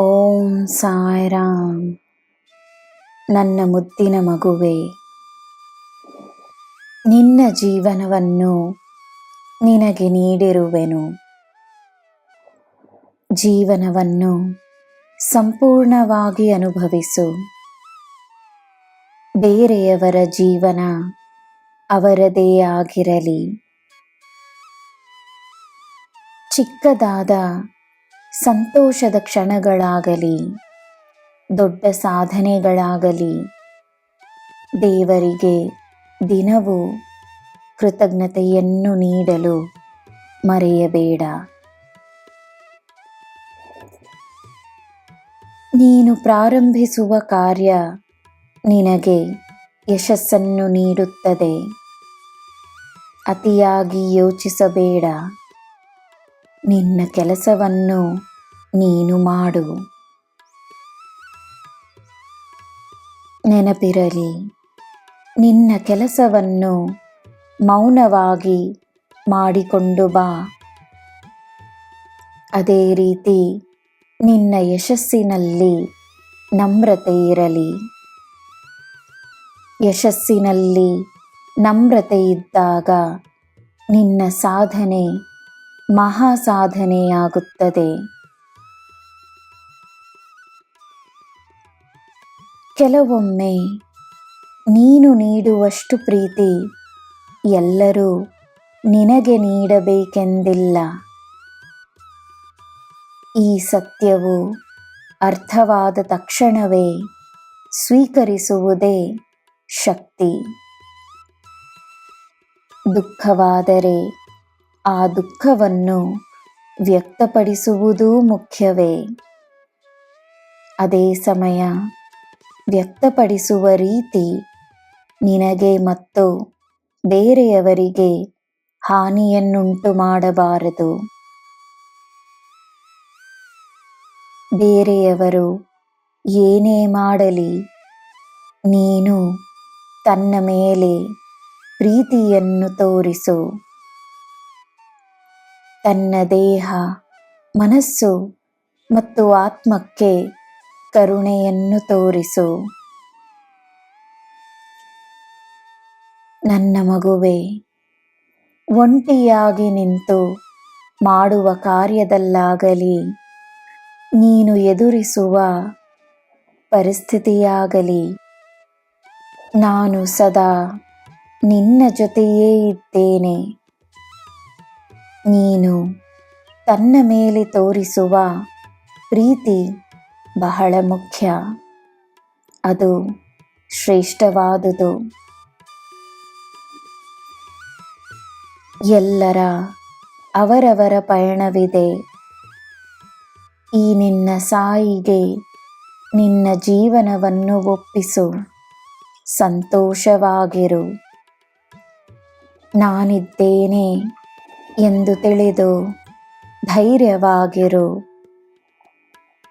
ಓಂ ಸಾಯಿರಾಮ್ ನನ್ನ ಮುದ್ದಿನ ಮಗುವೆ, ನಿನ್ನ ಜೀವನವನ್ನು ನಿನಗೆ ನೀಡಿರುವೆನು. ಜೀವನವನ್ನು ಸಂಪೂರ್ಣವಾಗಿ ಅನುಭವಿಸು. ಬೇರೆಯವರ ಜೀವನ ಅವರದೇ ಆಗಿರಲಿ. ಚಿಕ್ಕದಾದ ಸಂತೋಷದ ಕ್ಷಣಗಳಾಗಲಿ, ದೊಡ್ಡ ಸಾಧನೆಗಳಾಗಲಿ, ದೇವರಿಗೆ ದಿನವೂ ಕೃತಜ್ಞತೆಯನ್ನು ನೀಡಲು ಮರೆಯಬೇಡ. ನೀನು ಪ್ರಾರಂಭಿಸುವ ಕಾರ್ಯ ನಿನಗೆ ಯಶಸ್ಸನ್ನು ನೀಡುತ್ತದೆ. ಅತಿಯಾಗಿ ಯೋಚಿಸಬೇಡ. ನಿನ್ನ ಕೆಲಸವನ್ನು ನೀನು ಮಾಡು. ನೆನಪಿರಲಿ, ನಿನ್ನ ಕೆಲಸವನ್ನು ಮೌನವಾಗಿ ಮಾಡಿಕೊಂಡು ಬಾ. ಅದೇ ರೀತಿ ನಿನ್ನ ಯಶಸ್ಸಿನಲ್ಲಿ ನಮ್ರತೆ ಇರಲಿ. ಯಶಸ್ಸಿನಲ್ಲಿ ನಮ್ರತೆ ಇದ್ದಾಗ ನಿನ್ನ ಸಾಧನೆ ಮಹಾ ಸಾಧನೆಯಾಗುತ್ತದೆ ಕೆಲವೊಮ್ಮೆ ನೀನು ನೀಡುವಷ್ಟು ಪ್ರೀತಿ ಎಲ್ಲರೂ ನಿನಗೆ ನೀಡಬೇಕೆಂದಿಲ್ಲ. ಈ ಸತ್ಯವು ಅರ್ಥವಾದ ತಕ್ಷಣವೇ ಸ್ವೀಕರಿಸುವುದೇ ಶಕ್ತಿ. ದುಃಖವಾದರೆ ಆ ದುಃಖವನ್ನು ವ್ಯಕ್ತಪಡಿಸುವುದೂ ಮುಖ್ಯವೇ. ಅದೇ ಸಮಯ ವ್ಯಕ್ತಪಡಿಸುವ ರೀತಿ ನಿನಗೆ ಮತ್ತು ಬೇರೆಯವರಿಗೆ ಹಾನಿಯನ್ನುಂಟು ಮಾಡಬಾರದು. ಬೇರೆಯವರು ಏನೇ ಮಾಡಲಿ, ನೀನು ತನ್ನ ಮೇಲೆ ಪ್ರೀತಿಯನ್ನು ತೋರಿಸು. ತನ್ನ ದೇಹ, ಮನಸ್ಸು ಮತ್ತು ಆತ್ಮಕ್ಕೆ ಕರುಣೆಯನ್ನು ತೋರಿಸು. ನನ್ನ ಮಗುವೆ, ಒಂಟಿಯಾಗಿ ನಿಂತು ಮಾಡುವ ಕಾರ್ಯದಲ್ಲಾಗಲಿ, ನೀನು ಎದುರಿಸುವ ಪರಿಸ್ಥಿತಿಯಾಗಲಿ. ನಾನು ಸದಾ ನಿನ್ನ ಜೊತೆಯೇ ಇದ್ದೇನೆ. ನೀನು ತನ್ನ ಮೇಲೆ ತೋರಿಸುವ ಪ್ರೀತಿ ಬಹಳ ಮುಖ್ಯ. ಅದು ಶ್ರೇಷ್ಠವಾದುದು. ಎಲ್ಲರ ಅವರವರ ಪಯಣವಿದೆ. ಈ ನಿನ್ನ ಸಾಯಿಗೆ ನಿನ್ನ ಜೀವನವನ್ನು ಒಪ್ಪಿಸು. ಸಂತೋಷವಾಗಿರು. ನಾನಿದ್ದೇನೆ ಎಂದು ತಿಳಿದು ಧೈರ್ಯವಾಗಿರು.